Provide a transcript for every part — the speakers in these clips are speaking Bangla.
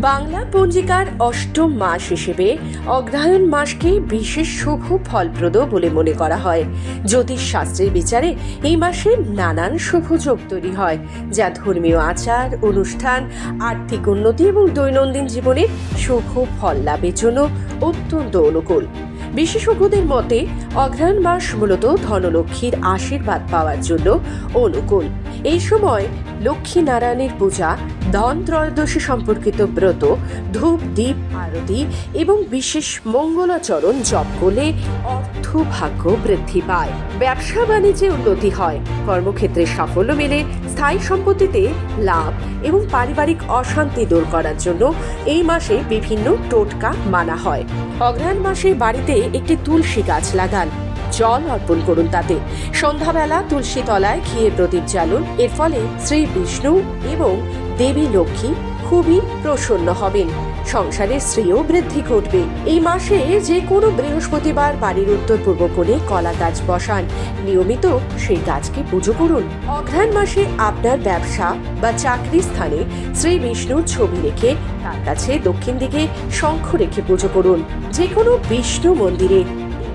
বাংলা পঞ্জিকার অষ্টম মাস হিসেবে অগ্রহায়ণ মাসকে বিশেষ শুভ ফলপ্রদ বলে মনে করা হয়। জ্যোতিষ শাস্ত্রের বিচারে এই মাসে নানান শুভ যোগ তৈরি হয়, যা ধর্মীয় আচার, অনুষ্ঠান, আর্থিক উন্নতি এবং দৈনন্দিন জীবনে শুভ ফল লাভের জন্য অত্যন্ত অনুকূল। বিশেষজ্ঞদের মতে, অগ্রহায়ণ মাস মূলত ধনলক্ষ্মীর আশীর্বাদ পাওয়ার জন্য অনুকূল। এই সময় লক্ষ্মী নারায়ণের পূজা, ধন ত্রয়োদশী সম্পর্কিত ব্রত, ধূপ, দীপ, আরতি এবং বিশেষ মঙ্গলাচরণ জপ করলে অর্থ ভাগ্য বৃদ্ধি পায়। ব্যবসা বাণিজ্যে উন্নতি হয়। কর্মক্ষেত্রে সাফল্য মেলে। স্থায়ী সম্পত্তিতে লাভ এবং পারিবারিক অশান্তি দূর করার জন্য এই মাসে বিভিন্ন টোটকা মানা হয়। অগ্রহায়ণ মাসে বাড়িতে একটি তুলসী গাছ লাগান। জল অর্পণ করুন তাতে। সন্ধ্যাবেলা তুলসী তলায় ঘিয়ে প্রদীপ জ্বালুন। এর ফলে শ্রী বিষ্ণু এবং দেবী লক্ষ্মী খুবই প্রসন্ন হবেন। সংসারে স্ত্রীও বৃদ্ধি ঘটবে। এই মাসে যে কোনো বৃহস্পতিবার বাড়ির উত্তর পূর্ব কোণে কলা গাছ বসান। নিয়মিত সেই গাছকে পুজো করুন। অঘ্রাণ মাসে আপনার ব্যবসা বা চাকরি স্থানে শ্রী বিষ্ণুর ছবি রেখে তার কাছে দক্ষিণ দিকে শঙ্খ রেখে পুজো করুন। যে কোনো বিষ্ণু মন্দিরে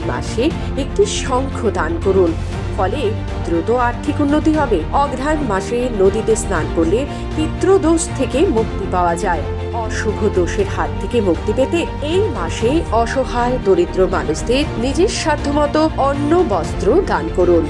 মাসে একটি শঙ্খ দান করুন। ফলে দ্রুত আর্থিক উন্নতি হবে। অঘ্রাণ মাসে নদীতে স্নান করলে পিতৃদোষ থেকে মুক্তি পাওয়া যায়। অশুভ দোষের হাত থেকে মুক্তি পেতে এই মাসে অসহায়, দরিদ্র মানুষদের নিজের সাধ্যমতো অন্ন, বস্ত্র দান করুন।